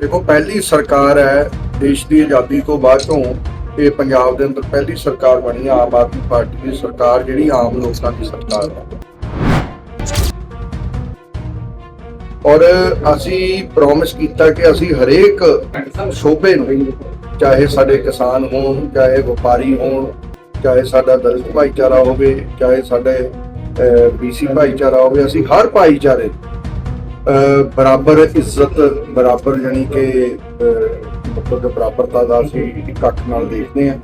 ਦੇਖੋ, ਪਹਿਲੀ ਸਰਕਾਰ ਹੈ, ਦੇਸ਼ ਦੀ ਆਜ਼ਾਦੀ ਤੋਂ ਬਾਅਦ ਤੋਂ ਇਹ ਪੰਜਾਬ ਦੇ ਅੰਦਰ ਪਹਿਲੀ ਸਰਕਾਰ ਬਣੀ ਹੈ, ਆਮ ਆਦਮੀ ਪਾਰਟੀ ਦੀ ਸਰਕਾਰ, ਜਿਹੜੀ ਆਮ ਲੋਕਾਂ ਦੀ ਸਰਕਾਰ ਹੈ। ਔਰ ਅਸੀਂ ਪ੍ਰੋਮਿਸ ਕੀਤਾ ਕਿ ਅਸੀਂ ਹਰੇਕ ਸ਼ੋਬੇ ਨੂੰ, ਚਾਹੇ ਸਾਡੇ ਕਿਸਾਨ ਹੋਣ, ਚਾਹੇ ਵਪਾਰੀ ਹੋਣ, ਚਾਹੇ ਸਾਡਾ ਦਲਿਤ ਭਾਈਚਾਰਾ ਹੋਵੇ, ਚਾਹੇ ਸਾਡੇ ਬੀਸੀ ਭਾਈਚਾਰਾ ਹੋਵੇ, ਅਸੀਂ ਹਰ ਭਾਈਚਾਰੇ ਬਰਾਬਰ ਇੱਜ਼ਤ, ਬਰਾਬਰ ਜਾਨੀ ਕਿ ਮਤਲਬ ਬਰਾਬਰਤਾ ਦਾ ਅਸੀਂ ਇੱਕ ਨਾਲ ਦੇਖਦੇ ਹਾਂ।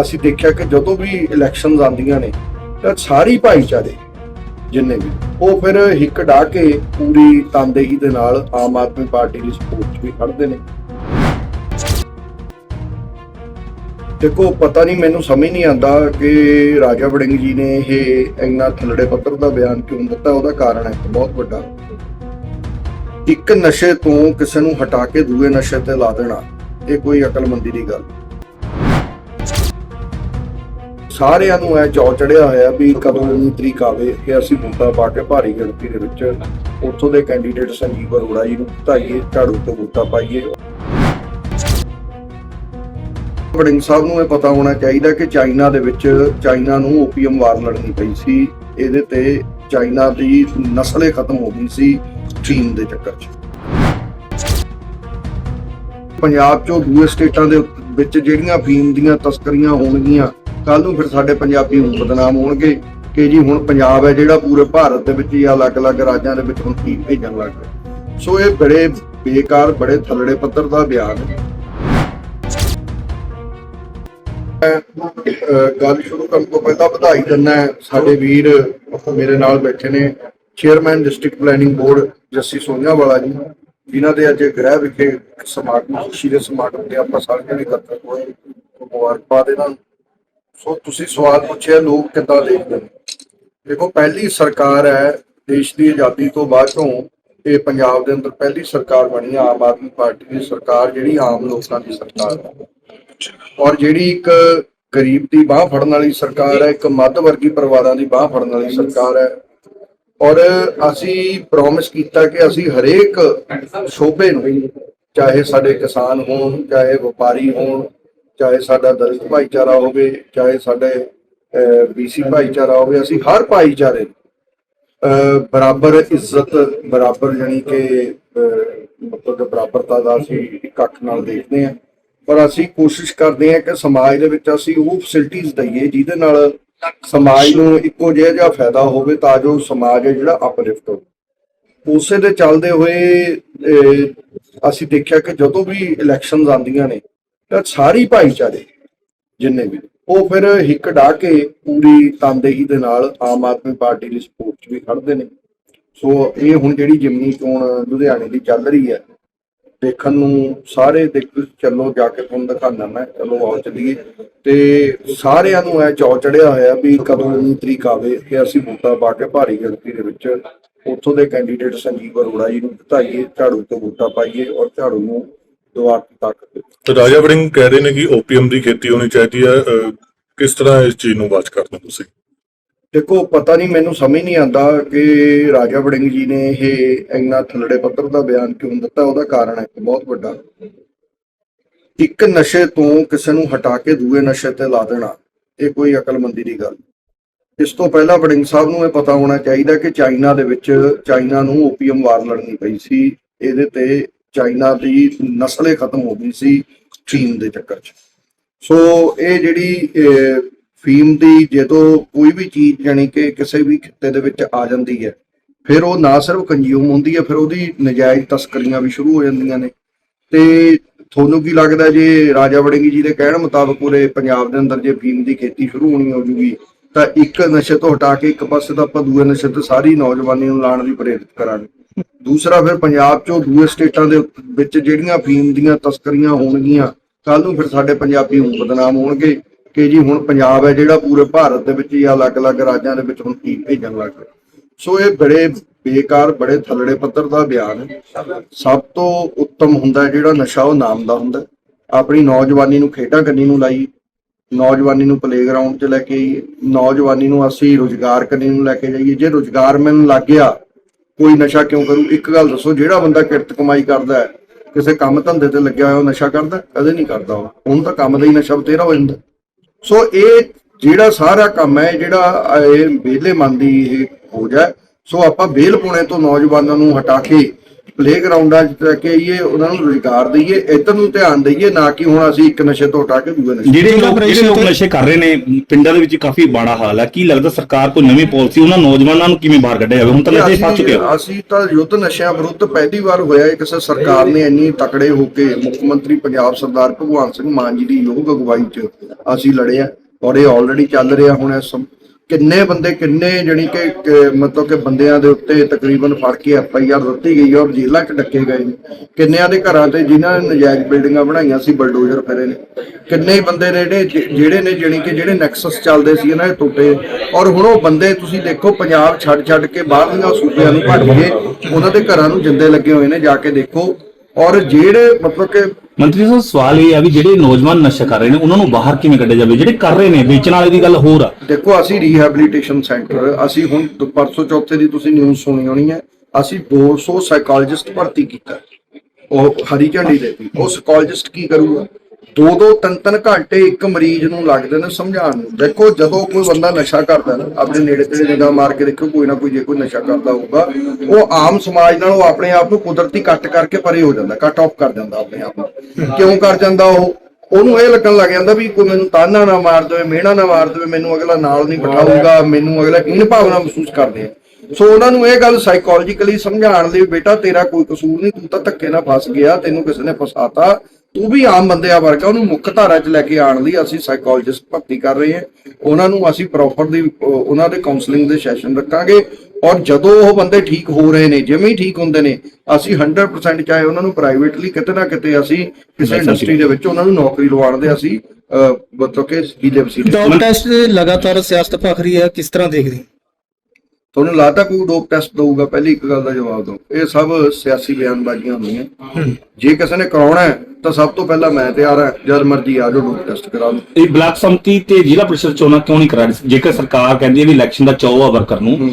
ਅਸੀਂ ਦੇਖਿਆ ਕਿ ਜਦੋਂ ਵੀ ਇਲੈਕਸ਼ਨਸ ਆਉਂਦੀਆਂ ਨੇ, ਤਾਂ ਸਾਰੀ ਭਾਈਚਾਰੇ ਜਿੰਨੇ ਵੀ, ਉਹ ਫਿਰ ਹਿੱਕ ਡਾ ਕੇ ਪੂਰੀ ਤਨਦੇਹੀ ਦੇ ਨਾਲ ਆਮ ਆਦਮੀ ਪਾਰਟੀ ਦੀ ਸਪੋਰਟ 'ਚ ਵੀ ਖੜਦੇ ਨੇ। ਦੇਖੋ, ਪਤਾ ਨਹੀਂ, ਮੈਨੂੰ ਸਮਝ ਨਹੀਂ ਆਉਂਦਾ ਕਿ ਰਾਜਾ ਵੜਿੰਗ ਜੀ ਨੇ ਇਹ ਇੰਨਾ ਥੱਲੜੇ ਪੱਤਰ ਦਾ ਬਿਆਨ ਕਿਉਂ ਦਿੱਤਾ। ਉਹਦਾ ਕਾਰਨ ਹੈ ਬਹੁਤ ਵੱਡਾ। ਇੱਕ ਨਸ਼ੇ ਤੋਂ ਕਿਸੇ ਨੂੰ ਹਟਾ ਕੇ ਦੂਏ ਨਸ਼ੇ ਤੇ ਲਾ ਦੇਣਾ, ਇਹ ਕੋਈ ਅਕਲਮੰਦੀ ਦੀ ਗੱਲ। ਸਾਰਿਆਂ ਨੂੰ ਇਹ ਚੌ ਚੜਿਆ ਹੋਇਆ ਵੀ ਕਦੋਂ ਦੀ ਤਰੀਕ ਆਵੇ ਕਿ ਅਸੀਂ ਵੋਟਾਂ ਪਾ ਕੇ ਭਾਰੀ ਗਿਣਤੀ ਦੇ ਵਿੱਚ ਉੱਥੋਂ ਦੇ ਕੈਂਡੀਡੇਟ ਸੰਜੀਵ ਅਰੋੜਾ ਜੀ ਨੂੰ ਧਾਈਏ, ਝਾੜੂ ਤੇ ਵੋਟਾਂ ਪਾਈਏ। ਵੜਿੰਗ ਸਾਹਿਬ ਨੂੰ ਇਹ ਪਤਾ ਹੋਣਾ ਚਾਹੀਦਾ ਕਿ ਚਾਈਨਾ ਦੇ ਵਿੱਚ ਚਾਈਨਾ ਨੂੰ ਓਪੀਅਮ ਵਾਰ ਲੜਨੀ ਪਈ ਸੀ। ਇਹਦੇ ਤੇ ਚਾਈਨਾ ਦੀ ਨਸਲੇ ਖਤਮ ਹੋ ਗਈ ਸੀ ਚੀਨ ਦੇ ਚੱਕਰ 'ਚ। ਪੰਜਾਬ 'ਚੋਂ ਦੂਏ ਸਟੇਟਾਂ ਦੇ ਵਿੱਚ ਜਿਹੜੀਆਂ ਫੀਮ ਦੀਆਂ ਤਸਕਰੀਆਂ ਹੋਣਗੀਆਂ ਕੱਲ ਨੂੰ ਫਿਰ ਸਾਡੇ ਪੰਜਾਬੀ ਹੁਣ ਬਦਨਾਮ ਹੋਣਗੇ ਕਿ ਜੀ ਹੁਣ ਪੰਜਾਬ ਹੈ ਜਿਹੜਾ ਪੂਰੇ ਭਾਰਤ ਦੇ ਵਿੱਚ ਜਾਂ ਅਲੱਗ-ਅਲੱਗ ਰਾਜਾਂ ਦੇ ਵਿੱਚ ਹੁਣ ਫੀਮ ਭੇਜਣ ਲੱਗ ਸੋ ਇਹ ਬੜੇ ਬੇਕਾਰ, ਬੜੇ ਥੱਲੜੇ ਪੱਧਰ ਦਾ ਬਿਆਨ ਹੈ। ਗੱਲ ਸ਼ੁਰੂ ਕਰਨ ਤੋਂ ਪਹਿਲਾਂ ਵਧਾਈ ਦਿੰਦਾ ਸਾਡੇ ਵੀਰ ਮੇਰੇ ਨਾਲ ਬੈਠੇ ਨੇ chairman district planning board Jassi Sonia ji, ਜਿਨ੍ਹਾਂ ਦੇ ਅੱਜ ਗ੍ਰਹਿ ਵਿਖੇ ਸਮਾਗਮ, ਖੁਸ਼ੀ ਦੇ ਸਮਾਗਮ ਤੇ ਆਪਾਂ ਸਾਰੇ ਇਕੱਤਰ ਹੋਏ ਮੁਬਾਰਕਬਾਦ ਇਹਨਾਂ ਨੂੰ। ਸੋ ਤੁਸੀਂ ਸਵਾਲ ਪੁੱਛਿਆ, ਲੋਕ ਕਿੱਦਾਂ ਦੇਖਦੇ ਨੇ? ਦੇਖੋ, ਪਹਿਲੀ ਸਰਕਾਰ ਹੈ, ਦੇਸ਼ ਦੀ ਆਜ਼ਾਦੀ ਤੋਂ ਬਾਅਦ ਤੋਂ ਇਹ ਪੰਜਾਬ ਦੇ ਅੰਦਰ ਪਹਿਲੀ ਸਰਕਾਰ ਬਣੀ ਆਮ ਆਦਮੀ ਪਾਰਟੀ ਦੀ ਸਰਕਾਰ, ਜਿਹੜੀ ਆਮ ਲੋਕਾਂ ਦੀ ਸਰਕਾਰ ਹੈ। ਔਰ ਜਿਹੜੀ ਇੱਕ ਗਰੀਬ ਦੀ ਬਾਹ ਫੜਨ ਵਾਲੀ ਸਰਕਾਰ ਹੈ ਇੱਕ ਮੱਧ ਵਰਗੀ ਪਰਿਵਾਰਾਂ ਦੀ ਬਾਹ ਫੜਨ ਵਾਲੀ ਸਰਕਾਰ ਹੈ ਔਰ ਅਸੀਂ ਪ੍ਰੋਮਿਸ ਕੀਤਾ ਕਿ ਅਸੀਂ ਹਰੇਕ ਸ਼ੋਬੇ ਨੂੰ ਚਾਹੇ ਸਾਡੇ ਕਿਸਾਨ ਹੋਣ ਚਾਹੇ ਵਪਾਰੀ ਹੋਣ ਚਾਹੇ ਸਾਡਾ ਦਲਿਤ ਭਾਈਚਾਰਾ ਹੋਵੇ ਚਾਹੇ ਸਾਡੇ ਬੀਸੀ ਭਾਈਚਾਰਾ ਹੋਵੇ ਅਸੀਂ ਹਰ ਭਾਈਚਾਰੇ ਨੂੰ, ਬਰਾਬਰ ਇੱਜ਼ਤ ਬਰਾਬਰ ਜਾਨੀ ਕਿ ਮਤਲਬ ਕਿ ਬਰਾਬਰਤਾ ਦਾ ਅਸੀਂ ਇੱਕ ਨਾਲ ਦੇਖਦੇ ਹਾਂ। ਪਰ ਅਸੀਂ ਕੋਸ਼ਿਸ਼ ਕਰਦੇ ਹਾਂ ਕਿ ਸਮਾਜ ਦੇ ਵਿੱਚ ਅਸੀਂ ਉਹ ਫੈਸਿਲਿਟੀਆਂ ਦਈਏ ਜਿਹਦੇ ਨਾਲ ਸਮਾਜ ਨੂੰ ਇੱਕੋ ਜਿਹਾ ਜਿਹਾ ਫਾਇਦਾ ਹੋਵੇ ਤਾਂ ਜੋ ਸਮਾਜ ਹੈ ਜਿਹੜਾ ਅਪਲਿਫਟ ਹੋਵੇ। ਉਸੇ ਦੇ ਚੱਲਦੇ ਹੋਏ ਅਸੀਂ ਦੇਖਿਆ ਕਿ ਜਦੋਂ ਵੀ ਇਲੈਕਸ਼ਨਸ ਆਉਂਦੀਆਂ ਨੇ, ਤਾਂ ਸਾਰੀ ਭਾਈਚਾਰੇ ਜਿੰਨੇ ਵੀ ਉਹ ਫਿਰ ਹਿੱਕ ਡਾ ਕੇ ਪੂਰੀ ਤਨਦੇਹੀ ਦੇ ਨਾਲ ਆਮ ਆਦਮੀ ਪਾਰਟੀ ਦੀ ਸਪੋਰਟ 'ਚ ਵੀ ਖੜਦੇ ਨੇ। ਸੋ ਇਹ ਹੁਣ ਜਿਹੜੀ ਜਿਮਨੀ ਚੋਣ ਲੁਧਿਆਣੇ ਦੀ ਚੱਲ ਰਹੀ ਹੈ ਦੇਖਣ ਨੂੰ ਸਾਰੇ ਦੇਖ, ਚੱਲੋ ਜਾ ਕੇ ਤੁਹਾਨੂੰ ਦਿਖਾਉਂਦਾ ਮੈਂ, ਚਲੋ ਆਓ ਚੱਲੀਏ। ਤੇ ਸਾਰਿਆਂ ਨੂੰ ਇਹ ਚੌ ਚੜਿਆ ਹੋਇਆ ਵੀ ਕਦੋਂ ਦੀ ਤਰੀਕ ਆਵੇ ਕਿ ਅਸੀਂ ਵੋਟਾਂ ਪਾ ਕੇ ਭਾਰੀ ਗਿਣਤੀ ਦੇ ਵਿੱਚ ਉੱਥੋਂ ਦੇ ਕੈਂਡੀਡੇਟ ਸੰਜੀਵ ਅਰੋੜਾ ਜੀ ਨੂੰ ਜਿਤਾਈਏ ਝਾੜੂ ਤੋਂ ਵੋਟਾਂ ਪਾਈਏ ਔਰ ਝਾੜੂ ਨੂੰ ਦੁਆਰ ਦੀ ਰਾਜਾ ਵੜਿੰਗ ਕਹਿ ਰਹੇ ਨੇ ਕਿ ਓਪੀਅਮ ਦੀ ਖੇਤੀ ਹੋਣੀ ਚਾਹੀਦੀ ਹੈ। ਕਿਸ ਤਰ੍ਹਾਂ ਇਸ ਚੀਜ਼ ਨੂੰ ਵਾਚ ਕਰਦੇ ਹੋ ਤੁਸੀਂ? ਦੇਖੋ, ਪਤਾ ਨਹੀਂ, ਮੈਨੂੰ ਸਮਝ ਨਹੀਂ ਆਉਂਦਾ ਕਿ ਰਾਜਾ ਵੜਿੰਗ ਜੀ ਨੇ ਇਹ ਇੰਨਾ ਥੱਲੜੇ ਪੱਤਰ ਦਾ ਬਿਆਨ ਕਿਉਂ ਦਿੱਤਾ। ਉਹਦਾ ਕਾਰਨ ਹੈ ਬਹੁਤ ਵੱਡਾ। ਇੱਕ ਨਸ਼ੇ ਤੋਂ ਕਿਸੇ ਨੂੰ ਹਟਾ ਕੇ ਦੂਏ ਨਸ਼ੇ ਤੇ ਲਾ ਦੇਣਾ, ਇਹ ਕੋਈ ਅਕਲਮੰਦੀ ਦੀ ਗੱਲ। ਇਸ ਤੋਂ ਪਹਿਲਾਂ ਵੜਿੰਗ ਸਾਹਿਬ ਨੂੰ ਇਹ ਪਤਾ ਹੋਣਾ ਚਾਹੀਦਾ ਕਿ ਚਾਈਨਾ ਦੇ ਵਿੱਚ ਚਾਈਨਾ ਨੂੰ ਓਪੀਅਮ ਵਾਰ ਲੜਨੀ ਪਈ ਸੀ। ਇਹਦੇ ਤੇ ਚਾਈਨਾ ਦੀ ਨਸਲੇ ਖਤਮ ਹੋ ਗਈ ਸੀ ਚੀਨ ਦੇ ਚੱਕਰ 'ਚ। ਸੋ ਇਹ ਜਿਹੜੀ ਫੀਮ ਦੀ ਜਦੋਂ ਕੋਈ ਵੀ ਚੀਜ਼ ਜਾਨੀ ਕਿ ਕਿਸੇ ਵੀ ਖਿੱਤੇ ਦੇ ਵਿੱਚ ਆ ਜਾਂਦੀ ਹੈ, ਫਿਰ ਉਹ ਨਾ ਸਿਰਫ ਕੰਜ਼ਿਊਮ ਹੁੰਦੀ ਹੈ, ਫਿਰ ਉਹਦੀ ਨਜਾਇਜ਼ ਤਸਕਰੀਆਂ ਵੀ ਸ਼ੁਰੂ ਹੋ ਜਾਂਦੀਆਂ ਨੇ। ਤੇ ਤੁਹਾਨੂੰ ਕੀ ਲੱਗਦਾ ਜੇ ਰਾਜਾ ਵੜਿੰਗੀ ਜੀ ਦੇ ਕਹਿਣ ਮੁਤਾਬਕ ਪੂਰੇ ਪੰਜਾਬ ਦੇ ਅੰਦਰ ਜੇ ਫੀਮ ਦੀ ਖੇਤੀ ਸ਼ੁਰੂ ਹੋਣੀ ਹੋ ਜੂਗੀ, ਤਾਂ ਇੱਕ ਨਸ਼ੇ ਤੋਂ ਹਟਾ ਕੇ ਇੱਕ ਪਾਸੇ ਤਾਂ ਆਪਾਂ ਦੂਏ ਨਸ਼ੇ ਤੇ ਸਾਰੀ ਨੌਜਵਾਨੀ ਨੂੰ ਲਾਣ ਲਈ ਪ੍ਰੇਰਿਤ ਕਰਾਂਗੇ। ਦੂਸਰਾ ਫਿਰ ਪੰਜਾਬ ਚੋਂ ਦੂਏ ਸਟੇਟਾਂ ਦੇ ਵਿੱਚ ਜਿਹੜੀਆਂ ਫੀਮ ਦੀਆਂ ਤਸਕਰੀਆਂ ਹੋਣਗੀਆਂ ਕੱਲ ਨੂੰ ਫਿਰ ਸਾਡੇ ਪੰਜਾਬੀ ਹੁਣ ਬਦਨਾਮ ਹੋਣਗੇ। ਕਿ ਜੀ ਹੁਣ ਪੰਜਾਬ ਹੈ ਜਿਹੜਾ ਪੂਰੇ ਭਾਰਤ ਦੇ ਵਿੱਚ ਜਾਂ ਅਲੱਗ-ਅਲੱਗ ਰਾਜਾਂ ਦੇ ਵਿੱਚ ਹੁਣ ਕੀ ਭੇਜਣ ਲੱਗ ਗਿਆ ਸੋ ਇਹ ਬੜੇ ਬੇਕਾਰ, ਬੜੇ ਥੱਲੜੇ ਪੱਧਰ ਦਾ ਬਿਆਨ ਹੈ। ਸਭ ਤੋਂ ਉੱਤਮ ਹੁੰਦਾ ਜਿਹੜਾ ਨਸ਼ਾ, ਉਹ ਨਾਮ ਦਾ ਹੁੰਦਾ ਆਪਣੀ ਨੌਜਵਾਨੀ ਨੂੰ ਖੇਡਾਂ ਕਰਨੀ ਨੂੰ ਲਾਈ, ਨੌਜਵਾਨੀ ਨੂੰ ਪਲੇਗਰਾਉਂਡ 'ਚ ਲੈ ਕੇ ਆਈਏ, ਨੌਜਵਾਨੀ ਨੂੰ ਅਸੀਂ ਰੁਜ਼ਗਾਰ ਕਰਨੀ ਨੂੰ ਲੈ ਕੇ ਜਾਈਏ। ਜੇ ਰੁਜ਼ਗਾਰ ਮੈਨੂੰ ਲੱਗ ਗਿਆ, ਕੋਈ ਨਸ਼ਾ ਕਿਉਂ ਕਰੂ? ਇੱਕ ਗੱਲ ਦੱਸੋ, ਜਿਹੜਾ ਬੰਦਾ ਕਿਰਤ ਕਮਾਈ ਕਰਦਾ ਹੈ, ਕਿਸੇ ਕੰਮ ਧੰਦੇ ਤੇ ਲੱਗਿਆ ਹੋਇਆ ਉਹ ਨਸ਼ਾ ਕਰਦਾ ਕਦੇ ਨਹੀਂ ਕਰਦਾ ਉਹ। ਉਹਨੂੰ ਤਾਂ ਕੰਮ ਦਾ ਹੀ ਨਸ਼ਾ ਬਤੇਰਾ ਹੋ ਜਾਂਦਾ। ਸੋ ਇਹ ਜਿਹੜਾ ਸਾਰਾ ਕੰਮ ਹੈ, ਜਿਹੜਾ ਇਹ ਵਿਹਲੇ ਮਨ ਦੀ ਇਹ ਖੋਜ ਹੈ, ਸੋ ਆਪਾਂ ਵਿਹਲ ਪੁਣੇ ਤੋਂ ਨੌਜਵਾਨਾਂ ਨੂੰ ਹਟਾ ਕੇ ਪਲੇਗਰਾਉਂਡਾਂ 'ਚ ਲੈ ਕੇ ਆਈਏ ਉਹਨਾਂ ਨੂੰ ਰੁਜ਼ਗਾਰ ਦਈਏ ਇੱਧਰ ਨੂੰ ਧਿਆਨ ਦਈਏ ਨਾ ਕਿ ਹੁਣ ਅਸੀਂ ਇੱਕ ਨਸ਼ੇ ਤੋਂ ਹਟਾ ਕੇ ਦੂਏ ਨਸ਼ੇ ਜਿਹੜੇ ਲੋਕ ਜਿਹੜੇ ਲੋਕ ਤੇ- ਨਸ਼ੇ ਕਰ ਰਹੇ ਨੇ ਪਿੰਡਾਂ ਦੇ ਵਿੱਚ ਕਾਫੀ ਮਾੜਾ ਹਾਲ ਹੈ ਕੀ ਲੱਗਦਾ ਸਰਕਾਰ ਕੋਈ ਨਵੀਂ ਪਾਲਿਸੀ ਉਹਨਾਂ ਨੌਜਵਾਨਾਂ ਨੂੰ ਕਿਵੇਂ ਬਾਹਰ ਕੱਢਿਆ ਜਾਵੇ ਹੁਣ ਤਾਂ ਨਸ਼ੇ ਫਸ ਚੁੱਕੇ ਹੋ ਅਸੀਂ ਤਾਂ ਯੁੱਧ ਨਸ਼ਿਆਂ ਵਿਰੁੱਧ ਪਹਿਲੀ ਵਾਰ ਹੋਇਆ ਹੈ ਕਿਸੇ ਸਰਕਾਰ ਨੇ ਇੰਨੀ ਤਕੜੇ ਹੋ ਕੇ ਮੁੱਖ ਮੰਤਰੀ ਪੰਜਾਬ ਸਰਦਾਰ ਭਗਵੰਤ ਸਿੰਘ ਮਾਨ ਜੀ ਦੀ ਯੋਗ ਅਗਵਾਈ 'ਚ ਅਸੀਂ ਲੜੇ ਆ ਔਰ ਇਹ ਆਲਰੇਡੀ ਚੱਲ ਰਿਹਾ ਹੁਣ ਇਸ ਸਮ- ਕਿੰਨੇ ਬੰਦੇ, ਕਿੰਨੇ ਜਣੀ ਕਿ ਕਿ ਮਤਲਬ ਕਿ ਬੰਦਿਆਂ ਦੇ ਉੱਤੇ ਤਕਰੀਬਨ ਫੜ ਕੇ ਐਫ ਆਈ ਆਰ ਦਿੱਤੀ ਗਈ ਔਰ ਜੇਲ੍ਹਾਂ 'ਚ ਡੱਕੇ ਗਏ ਨੇ। ਕਿੰਨਿਆਂ ਦੇ ਘਰਾਂ ਤੇ ਜਿਨ੍ਹਾਂ ਨੇ ਨਜਾਇਜ਼ ਬਿਲਡਿੰਗਾਂ ਬਣਾਈਆਂ ਸੀ, ਬਲਡੋਜ਼ਰ ਫਿਰੇ ਨੇ। ਕਿੰਨੇ ਬੰਦੇ ਨੇ ਜਿਹੜੇ ਜਿਹੜੇ ਨੇ ਜਣੀ ਕਿ ਜਿਹੜੇ ਨੈਕਸਸ ਚੱਲਦੇ ਸੀ ਇਹਨਾਂ ਦੇ ਟੁੱਟੇ ਔਰ ਹੁਣ ਉਹ ਬੰਦੇ ਤੁਸੀਂ ਦੇਖੋ ਪੰਜਾਬ ਛੱਡ ਛੱਡ ਕੇ ਬਾਹਰਲੀਆਂ ਸੂਬਿਆਂ ਨੂੰ ਭੱਜ ਗਏ ਉਹਨਾਂ ਦੇ ਘਰਾਂ ਨੂੰ ਜਿੰਦੇ ਲੱਗੇ ਹੋਏ ਨੇ, ਜਾ ਕੇ ਦੇਖੋ। ਔਰ ਜਿਹੜੇ ਮਤਲਬ ਕਿ ਮੰਤਰੀ ਸਾਹਿਬ, ਸਵਾਲ ਇਹ ਹੈ ਵੀ ਜਿਹੜੇ ਨੌਜਵਾਨ ਨਸ਼ਾ ਕਰ ਰਹੇ ਨੇ, ਉਹਨਾਂ ਨੂੰ ਬਾਹਰ ਕਿਵੇਂ ਕੱਢਿਆ ਜਾਵੇ? ਜਿਹੜੇ ਕਰ ਰਹੇ ਨੇ, ਵੇਚਣ ਵਾਲੇ ਦੀ ਗੱਲ ਹੋਰ ਆ। ਦੇਖੋ, ਅਸੀਂ ਰੀਹੈਬਿਲਿਟੇਸ਼ਨ ਸੈਂਟਰ ਅਸੀਂ ਹੁਣ ਦ- ਚੌਥੇ ਦੀ ਤੁਸੀਂ ਨਿਊਜ਼ ਸੁਣੀ ਹੋਣੀ ਹੈ, ਅਸੀਂ 200 ਸਾਈਕੋਲੋਜਿਸਟ ਭਰਤੀ ਕੀਤਾ। ਉਹ ਹਰੀ ਝੰਡੀ ਦੇ ਉਹ ਸਾਈਕੋਲੋਜਿਸਟ ਕੀ ਕਰੂਗਾ? ਦੋ ਦੋ ਤਿੰਨ ਤਿੰਨ ਘੰਟੇ ਇੱਕ ਮਰੀਜ਼ ਨੂੰ ਲੱਗਦੇ ਨੇ ਸਮਝਾਉਣ ਨੂੰ। ਦੇਖੋ, ਜਦੋਂ ਕੋਈ ਬੰਦਾ ਨਸ਼ਾ ਕਰਦਾ ਨਾ, ਆਪਣੇ ਨੇੜੇ ਤੇੜੇ ਨਿਗਾਹ ਮਾਰ ਕੇ ਦੇਖੋ ਕੋਈ ਨਾ ਕੋਈ ਜੇ ਕੋਈ ਨਸ਼ਾ ਕਰਦਾ ਹੋਊਗਾ, ਉਹ ਆਮ ਸਮਾਜ ਨਾਲ ਉਹ ਆਪਣੇ ਆਪ ਨੂੰ ਕੁਦਰਤੀ ਕੱਟ ਕਰਕੇ ਪਰੇ ਹੋ ਜਾਂਦਾ ਕੱਟ ਆਫ ਕਰ ਜਾਂਦਾ ਆਪਣੇ ਆਪ ਨੂੰ। ਕਿਉਂ ਕਰ ਜਾਂਦਾ ਉਹ? ਉਹਨੂੰ ਇਹ ਲੱਗਣ ਲੱਗ ਜਾਂਦਾ ਵੀ ਕੋਈ ਮੈਨੂੰ ਤਾਨਾ ਨਾ ਮਾਰ ਦੇਵੇ, ਮਿਹਣਾ ਨਾ ਮਾਰ ਦੇਵੇ, ਮੈਨੂੰ ਅਗਲਾ ਨਾਲ ਨਹੀਂ ਬਿਠਾਊਗਾ, ਮੈਨੂੰ ਅਗਲਾ ਕੀਣ ਭਾਵਨਾ ਮਹਿਸੂਸ ਕਰਦੇ ਆ। ਸੋ ਉਹਨਾਂ ਨੂੰ ਇਹ ਗੱਲ ਸਾਈਕੋਲੋਜੀਕਲੀ ਸਮਝਾਉਣ ਲਈ ਬੇਟਾ ਤੇਰਾ ਕੋਈ ਕਸੂਰ ਨਹੀਂ, ਤੂੰ ਤਾਂ ਧੱਕੇ ਨਾਲ ਫਸ ਗਿਆ, ਤੈਨੂੰ ਕਿਸੇ ਨੇ ਫਸਾਤਾ ਤੂੰ ਵੀ ਆਮ ਬੰਦਿਆਂ ਵਰਗਾ ਉਹਨੂੰ ਮੁੱਖ ਧਾਰਾ 'ਚ ਲੈ ਕੇ ਆਉਣ ਲਈ ਅਸੀਂ ਸਾਈਕੋਲੋਜਿਸਟ ਭਰਤੀ ਕਰ ਰਹੇ ਹਾਂ ਉਹਨਾਂ ਨੂੰ ਅਸੀਂ ਪ੍ਰੋਪਰ ਦੀ ਉਹਨਾਂ ਦੇ ਕਾਉਂਸਲਿੰਗ ਦੇ ਸੈਸ਼ਨ ਰੱਖਾਂਗੇ ਔਰ ਜਦੋਂ ਉਹ ਬੰਦੇ ਠੀਕ ਹੋ ਰਹੇ ਨੇ ਜਿਵੇਂ ਹੀ ਠੀਕ ਹੁੰਦੇ ਨੇ ਅਸੀਂ 100% ਚਾਹੇ ਉਹਨਾਂ ਨੂੰ ਪ੍ਰਾਈਵੇਟਲੀ ਕਿਤੇ ਨਾ ਕਿਤੇ ਅਸੀਂ ਕਿਸੇ ਇੰਡਸਟਰੀ ਦੇ ਵਿੱਚ ਉਹਨਾਂ ਨੂੰ ਨੌਕਰੀ ਲਵਾਉਣ ਦੇ ਅਸੀਂ ਮਤਲਬ ਕਿ ਹੀਲੇ ਵਸੀਲੇ ਟੈਸਟ ਲਗਾਤਾਰ ਸਿਆਸਤ ਭਖ ਰਹੀ ਹੈ ਕਿਸ ਤਰ੍ਹਾਂ ਦੇਖਦੇ? ਤੁਹਾਨੂੰ ਲੱਗਦਾ ਕੋਈ ਡੋਪ ਟੈਸਟ ਦਊਗਾ? ਪਹਿਲੀ ਇੱਕ ਗੱਲ ਦਾ ਜਵਾਬ ਦਿਓ। ਇਹ ਸਭ ਸਿਆਸੀ ਬਿਆਨਬਾਜ਼ੀਆਂ ਹੁੰਦੀਆਂ। ਜੇ ਕਿਸੇ ਨੇ ਕਰਾਉਣਾ ਹੈ ਤਾਂ ਸਭ ਤੋਂ ਪਹਿਲਾਂ ਮੈਂ ਤਿਆਰ ਹਾਂ ਜਦ ਮਰਜ਼ੀ ਆ ਜਾਓ ਡੋਪ ਟੈਸਟ ਕਰਾ ਲਓ। ਇਹ ਬਲਾਕ ਸੰਮਤੀ ਤੇ ਜ਼ਿਲ੍ਹਾ ਪ੍ਰੀਸ਼ਦ ਚੋਣਾਂ ਕਿਉਂ ਨਹੀਂ ਕਰਾ ਰਹੀ ਜੇਕਰ ਸਰਕਾਰ ਕਹਿੰਦੀ ਹੈ ਵੀ ਇਲੈਕਸ਼ਨ ਦਾ 14 ਵਰਕਰ ਨੂੰ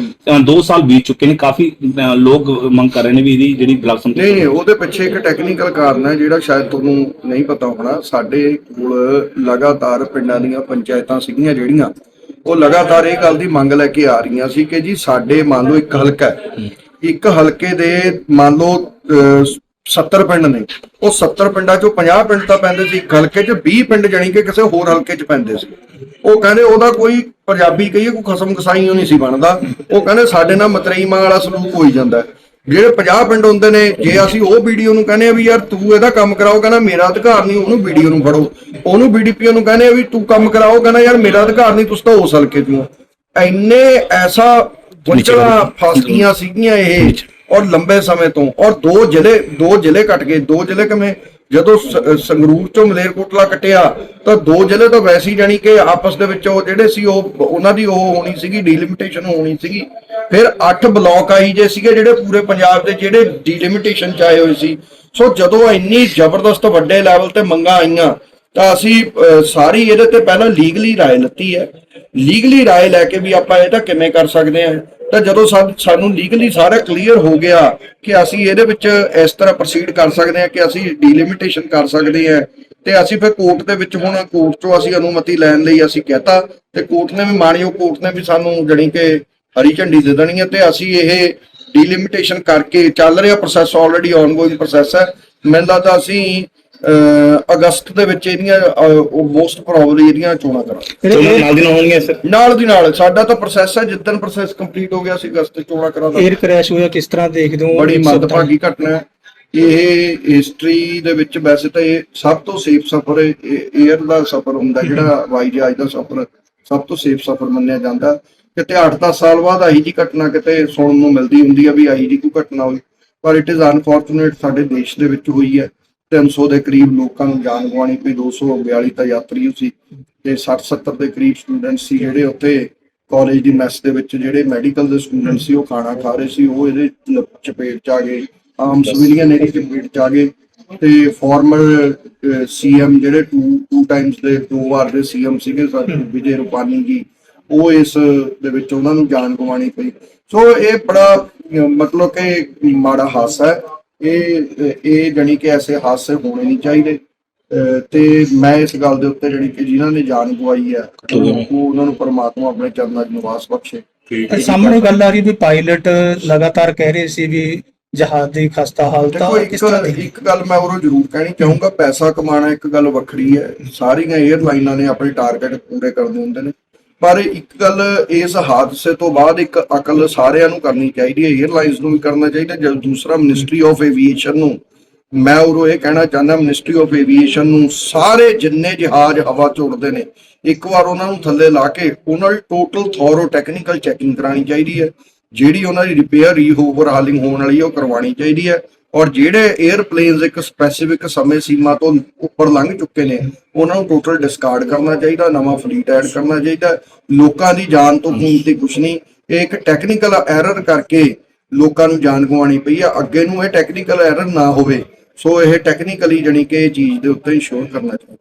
2 ਸਾਲ ਬੀਤ ਚੁੱਕੇ ਨੇ। ਕਾਫੀ ਲੋਕ ਮੰਗ ਕਰ ਰਹੇ ਨੇ ਵੀ ਇਹਦੀ ਜਿਹੜੀ ਬਲਾਕ ਸੰਮਤੀ ਨਹੀਂ ਨਹੀਂ ਉਹਦੇ ਪਿੱਛੇ ਇੱਕ ਟੈਕਨੀਕਲ ਕਾਰਨ ਹੈ ਜਿਹੜਾ ਸ਼ਾਇਦ ਤੁਹਾਨੂੰ ਨਹੀਂ ਪਤਾ ਹੋਣਾ। ਸਾਡੇ ਕੋਲ ਲਗਾਤਾਰ ਪਿੰਡਾਂ ਦੀਆਂ ਪੰਚਾਇਤਾਂ ਸੀਗੀਆਂ ਜਿਹੜੀਆਂ ਉਹ ਲਗਾਤਾਰ ਇਹ ਗੱਲ ਦੀ ਮੰਗ ਲੈ ਕੇ ਆ ਰਹੀਆਂ ਸੀ ਕਿ ਜੀ ਸਾਡੇ ਮੰਨ ਲਓ ਇੱਕ ਹਲਕਾ ਹੈ ਇੱਕ ਹਲਕੇ ਦੇ ਮੰਨ ਲਓ ਅਹ, 70 ਪਿੰਡ ਨੇ। ਉਹ 70 ਪਿੰਡਾਂ ਚੋਂ 50 ਪਿੰਡ ਤਾਂ ਪੈਂਦੇ ਸੀ ਇੱਕ ਹਲਕੇ 'ਚ 20 ਪਿੰਡ ਜਾਣੀ ਕਿ ਕਿਸੇ ਹੋਰ ਹਲਕੇ 'ਚ ਪੈਂਦੇ ਸੀ। ਉਹ ਕਹਿੰਦੇ ਉਹਦਾ ਕੋਈ ਪੰਜਾਬੀ ਕਹੀਏ ਕੋਈ ਖਸਮ ਖਸਾਈ ਨਹੀਂ ਸੀ ਬਣਦਾ। ਉਹ ਕਹਿੰਦੇ ਸਾਡੇ ਨਾਲ ਮਤਰੇਈਮਾਂ ਵਾਲਾ ਸਲੂਕ ਹੋਈ ਜਾਂਦਾ। ਜਿਹੜੇ 50 ਪਿੰਡ ਹੁੰਦੇ ਨੇ ਜੇ ਅਸੀਂ ਉਹ ਵੀਡੀਓ ਨੂੰ ਕਹਿੰਦੇ ਆ ਵੀ ਯਾਰ ਤੂੰ ਇਹਦਾ ਕੰਮ ਕਰਾਓ ਕਹਿੰਦਾ ਮੇਰਾ ਅਧਿਕਾਰ ਨਹੀਂ ਉਹਨੂੰ ਵੀਡੀਓ ਨੂੰ ਫੜੋ। ਉਹਨੂੰ ਬੀਡੀਪੀਓ ਨੂੰ ਕਹਿੰਦੇ ਆ ਵੀ ਤੂੰ ਕੰਮ ਕਰਾਓ ਕਹਿੰਦਾ ਯਾਰ ਮੇਰਾ ਅਧਿਕਾਰ ਨਹੀਂ ਤੁਸੀਂ ਤਾਂ ਉਸ ਹਲਕੇ ਤੋਂ ਹੋ। ਇੰਨੇ ਐਸਾ ਵਿਚਲਾ ਫਸਦੀਆਂ ਸੀਗੀਆਂ ਇਹ ਔਰ ਲੰਬੇ ਸਮੇਂ ਤੋਂ ਔਰ ਦੋ ਜ਼ਿਲ੍ਹੇ ਦੋ ਜ਼ਿਲ੍ਹੇ ਕੱਟ ਗਏ ਦੋ ਜ਼ਿਲ੍ਹੇ ਕਿਵੇਂ? ਜਦੋਂ ਸੰਗਰੂਰ ਚੋਂ ਮਲੇਰਕੋਟਲਾ ਕੱਟਿਆ, ਤਾਂ ਦੋ ਜ਼ਿਲ੍ਹੇ ਤਾਂ ਵੈਸੇ ਹੀ ਜਾਣੀ ਕਿ ਆਪਸ ਦੇ ਵਿੱਚ ਉਹ ਜਿਹੜੇ ਸੀ, ਉਹ, ਉਹਨਾਂ ਦੀ ਉਹ ਹੋਣੀ ਸੀਗੀ ਡੀਲਿਮਿਟੇਸ਼ਨ ਹੋਣੀ ਸੀਗੀ। ਫਿਰ 8 ਬਲਾਕ ਆਈ ਜੇ ਸੀਗੇ ਜਿਹੜੇ ਪੂਰੇ ਪੰਜਾਬ ਦੇ ਜਿਹੜੇ ਡੀਲਿਮਿਟੇਸ਼ਨ ਚ ਆਏ ਹੋਏ ਸੀ। ਸੋ ਜਦੋਂ ਇੰਨੀ ਜ਼ਬਰਦਸਤ ਵੱਡੇ ਲੈਵਲ ਤੇ ਮੰਗਾਂ ਆਈਆਂ, ਤਾਂ ਅਸੀਂ ਸਾਰੀ ਇਹਦੇ ਤੇ ਪਹਿਲਾਂ ਲੀਗਲੀ ਰਾਏ ਲੱਤੀ ਹੈ। ਲੀਗਲੀ ਰਾਏ ਲੈ ਕੇ ਵੀ ਆਪਾਂ ਇਹ ਤਾਂ ਕਿਵੇਂ ਕਰ ਸਕਦੇ ਹਾਂ। ਤਾਂ ਜਦੋਂ ਸਾ- ਸਾਨੂੰ ਲੀਗਲੀ ਸਾਰਾ ਕਲੀਅਰ ਹੋ ਗਿਆ ਕਿ ਅਸੀਂ ਇਹਦੇ ਵਿੱਚ ਇਸ ਤਰ੍ਹਾਂ ਪ੍ਰੋਸੀਡ ਕਰ ਸਕਦੇ ਹਾਂ, ਕਿ ਅਸੀਂ ਡੀਲਿਮਿਟੇਸ਼ਨ ਕਰ ਸਕਦੇ ਹਾਂ, ਤੇ ਅਸੀਂ ਫਿਰ ਕੋਰਟ ਦੇ ਵਿੱਚ ਹੁਣ ਕੋਰਟ ਚੋਂ ਅਸੀਂ ਅਨੁਮਤੀ ਲੈਣ ਲਈ ਅਸੀਂ ਕਹਤਾ, ਤੇ ਕੋਰਟ ਨੇ ਵੀ ਮਾਣਯੋਗ ਕੋਰਟ ਨੇ ਵੀ ਸਾਨੂੰ ਜਣੀ ਕਿ ਹਰੀ ਝੰਡੀ ਦੇ ਦੇਣੀ ਹੈ, ਤੇ ਅਸੀਂ ਇਹ ਡੀਲਿਮਿਟੇਸ਼ਨ ਕਰਕੇ ਚੱਲ ਰਿਹਾ ਪ੍ਰੋਸੈਸ ਆਲਰੇਡੀ ਆਨਗੋਇੰਗ ਪ੍ਰੋਸੈਸ ਹੈ। ਮੈਨੂੰ ਲੱਗਦਾ ਅਸੀਂ ਅਗਸਤ ਦੇ ਵਿੱਚ ਇਹਦੀਆਂ ਮੋਸਟ ਪ੍ਰੋਬਬਲੀ ਇਹਦੀਆਂ ਚੋਣਾਂ ਕਰਾਂਗੇ। ਚੋਣਾਂ ਨਾਲ ਦੀ ਨਾਲ ਹੋਣਗੀਆਂ ਸਰ ਨਾਲ ਦੀ ਨਾਲ। ਸਾਡਾ ਤਾਂ ਪ੍ਰੋਸੈਸ ਹੈ ਜਿੱਦਣ ਪ੍ਰੋਸੈਸ ਕੰਪਲੀਟ ਹੋ ਗਿਆ ਸੀ ਅਗਸਤ ਚ ਚੋਣਾਂ ਕਰਾ ਦਾਂਗੇ 에ਅਰ ਕ੍ਰੈਸ਼ ਹੋਇਆ ਕਿਸ ਤਰ੍ਹਾਂ ਦੇਖਦੇ ਹੋ? ਬੜੀ ਮੰਦਭਾਗੀ ਘਟਨਾ ਹੈ। ਇਹ ਹਿਸਟਰੀ ਦੇ ਵਿੱਚ ਵੈਸੇ ਤਾਂ ਇਹ ਸਭ ਤੋਂ ਸੇਫ ਸਫ਼ਰ 에ਅਰ ਦਾ ਸਫ਼ਰ ਹੁੰਦਾ ਜਿਹੜਾ ਹਵਾਈ ਜਹਾਜ਼ ਦਾ ਸਫ਼ਰ ਸਭ ਤੋਂ ਸੇਫ ਸਫ਼ਰ ਮੰਨਿਆ ਜਾਂਦਾ। ਕਿਤੇ 8-10 ਸਾਲ ਬਾਅਦ ਆਹੀ ਜੀ ਘਟਨਾ ਕਿਤੇ ਸੁਣਨ ਨੂੰ ਮਿਲਦੀ ਹੁੰਦੀ ਹੈ ਵੀ ਆਹੀ ਜੀ ਕੋਈ ਘਟਨਾ ਹੋਈ। ਪਰ ਇਟ ਇਜ਼ ਅਨਫੋਰਚੂਨੇਟ ਸਾਡੇ ਦੇਸ਼ ਦੇ ਵਿੱਚ ਹੋਈ ਹੈ। 300 ਦੇ ਕਰੀਬ ਲੋਕਾਂ ਨੂੰ ਜਾਨ ਗਵਾਉਣੀ ਪਈ 242 ਤਾਂ ਯਾਤਰੀ ਸੀ ਤੇ 60-70 ਦੇ ਕਰੀਬ ਸਟੂਡੈਂਟ ਸੀ ਜਿਹੜੇ ਉੱਥੇ ਕਾਲਜ ਦੀ ਮੈਸ ਦੇ ਵਿੱਚ ਜਿਹੜੇ ਮੈਡੀਕਲ ਦੇ ਸਟੂਡੈਂਟ ਸੀ ਉਹ ਖਾਣਾ ਖਾ ਰਹੇ ਸੀ ਉਹ ਇਹਦੇ ਚਪੇਟ ਚ ਆ ਗਏ ਆਮ ਸਿਵਲੀਅਨ ਇਹਦੀ ਚਪੇਟ ਚ ਆ ਗਏ ਤੇ ਫਾਰਮਰ ਸੀਐਮ ਜਿਹੜੇ ਟੂ ਟੂ ਟਾਈਮਸ ਦੇ ਦੋ ਵਾਰ ਦੇ ਸੀਐਮ ਸੀਗੇ ਸਾਡੇ ਵਿਜੇ ਰੂਪਾਨੀ ਜੀ ਉਹ ਇਸ ਦੇ ਵਿੱਚ ਉਹਨਾਂ ਨੂੰ ਜਾਨ ਗਵਾਉਣੀ ਪਈ ਸੋ ਇਹ ਬੜਾ ਮਤਲਬ ਕਿ ਮਾੜਾ ਹਾਸਾ ਹੈ। ਇਹ ਇਹ ਜਾਣੀ ਕਿ ਐਸੇ ਹਾਸੇ ਹੋਣੇ ਨਹੀਂ ਚਾਹੀਦੇ। ਤੇ ਮੈਂ ਇਸ ਗੱਲ ਦੇ ਉੱਤੇ ਜਿਹੜੀ ਕਿ ਜਿਨ੍ਹਾਂ ਨੇ ਜਾਨ ਗਵਾਈ ਹੈ ਉਹ ਉਹਨਾਂ ਨੂੰ ਪਰਮਾਤਮਾ ਆਪਣੇ ਚਰਨਾਂ 'ਚ ਨਿਵਾਸ ਬਖਸ਼ੇ। ਸਾਹਮਣੇ ਗੱਲ ਆ ਰਹੀ ਵੀ ਪਾਇਲਟ ਲਗਾਤਾਰ ਕਹਿ ਰਹੇ ਸੀ ਵੀ ਜਹਾਜ਼ ਦੀ ਖਸਤਾ ਹਾਲਤ ਆ ਕਿਸ ਤਰ੍ਹਾਂ ਇੱਕ ਦੇਖਦੇ ਇੱਕ ਗੱਲ ਮੈਂ ਉਰੋਂ ਜ਼ਰੂਰ ਕਹਿਣੀ ਚਾਹੂੰਗਾ ਪੈਸਾ ਕਮਾਉਣਾ ਇੱਕ ਗੱਲ ਵੱਖਰੀ ਹੈ। ਸਾਰੀਆਂ 에ਅਰਲਾਈਨਾਂ ਨੇ ਆਪਣੇ ਟਾਰਗੇਟ ਪੂਰੇ ਕਰਦੇ ਹੁੰਦੇ ਨੇ। ਪਰ ਇੱਕ ਗੱਲ ਇਸ ਹਾਦਸੇ ਤੋਂ ਬਾਅਦ ਇੱਕ ਅਕਲ ਸਾਰਿਆਂ ਨੂੰ ਕਰਨੀ ਚਾਹੀਦੀ ਹੈ 에ਅਰਲਾਈਨਸ ਨੂੰ ਵੀ ਕਰਨਾ ਚਾਹੀਦਾ, ਜਦ ਦੂਸਰਾ ਮਿਨਿਸਟਰੀ ਆਫ ਐਵੀਏਸ਼ਨ ਨੂੰ ਮੈਂ ਉਰੋਂ ਇਹ ਕਹਿਣਾ ਚਾਹੁੰਦਾ ਮਿਨਿਸਟਰੀ ਆਫ ਐਵੀਏਸ਼ਨ ਨੂੰ ਸਾਰੇ ਜਿੰਨੇ ਜਹਾਜ਼ ਹਵਾ 'ਚ ਉੱਡਦੇ ਨੇ, ਇੱਕ ਵਾਰ ਉਹਨਾਂ ਨੂੰ ਥੱਲੇ ਲਾ ਕੇ ਉਹਨਾਂ ਦੀ ਟੋਟਲ ਥੋਰੋ ਟੈਕਨੀਕਲ ਚੈਕਿੰਗ ਕਰਾਣੀ ਚਾਹੀਦੀ ਹੈ, ਜਿਹੜੀ ਉਹਨਾਂ ਦੀ ਰਿਪੇਅਰ ਰੀਓਵਰਹਾਲਿੰਗ ਹੋਣ ਵਾਲੀ ਹੈ, ਉਹ ਕਰਵਾਉਣੀ ਚਾਹੀਦੀ ਹੈ। ਔਰ ਜਿਹੜੇ 에ਅਰਪਲੇਨਸ ਇੱਕ ਸਪੈਸੀਫਿਕ ਸਮੇਂ ਸੀਮਾ ਤੋਂ ਉੱਪਰ ਲੰਘ ਚੁੱਕੇ ਨੇ, ਉਹਨਾਂ ਨੂੰ ਟੋਟਲ ਡਿਸਕਾਰਡ ਕਰਨਾ ਚਾਹੀਦਾ, ਨਵਾਂ ਫਲੀਟ ਐਡ ਕਰਨਾ ਚਾਹੀਦਾ। ਲੋਕਾਂ ਦੀ ਜਾਨ ਤੋਂ ਕੀਮਤੀ ਕੁਛ ਨਹੀਂ। ਇਹ ਇੱਕ ਟੈਕਨੀਕਲ ਐਰਰ ਕਰਕੇ ਲੋਕਾਂ ਨੂੰ ਜਾਨ ਗਵਾਉਣੀ ਪਈ ਆ। ਅੱਗੇ ਨੂੰ ਇਹ ਟੈਕਨੀਕਲ ਐਰਰ ਨਾ ਹੋਵੇ। ਸੋ ਇਹ ਟੈਕਨੀਕਲੀ ਜਣੀ ਕਿ ਇਹ ਚੀਜ਼ ਦੇ ਉੱਤੇ ਇੰਸ਼ੋਰ ਕਰਨਾ ਚਾਹੀਦਾ।